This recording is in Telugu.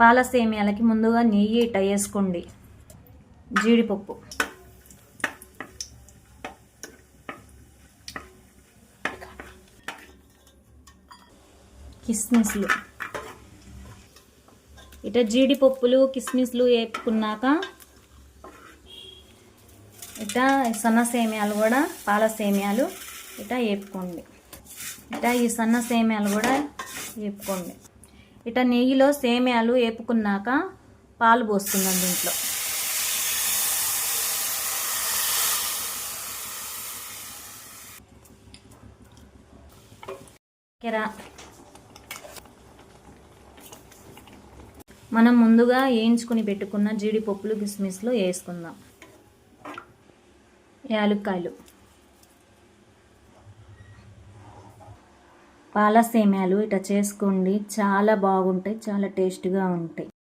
పాల సేమియాలకి ముందుగా నెయ్యి ఇట వేసుకోండి జీడిపప్పు. కిస్మిస్లు. ఇట జీడిపప్పులు కిస్మిస్లు వేపుకున్నాక ఇట సన్న సేమియాలు కూడా పాల సేమియాలు ఇట వేపుకోండి. ఇట ఈ సన్న సేమియాలు కూడా వేపుకోండి. ఇట నెయ్యిలో సేమ్యాలు వేపుకున్నాక పాలు పోసుకుందాం దీంట్లో. చక్కెర మనం ముందుగా వేయించుకుని పెట్టుకున్న జీడిపప్పులు కిస్మిస్లు వేసుకుందాం. యాలుక్కాయలు. పాల సేమ్యాలు ఇట్లా చేసుకోండి. చాలా బాగుంటాయి చాలా టేస్ట్గా ఉంటాయి.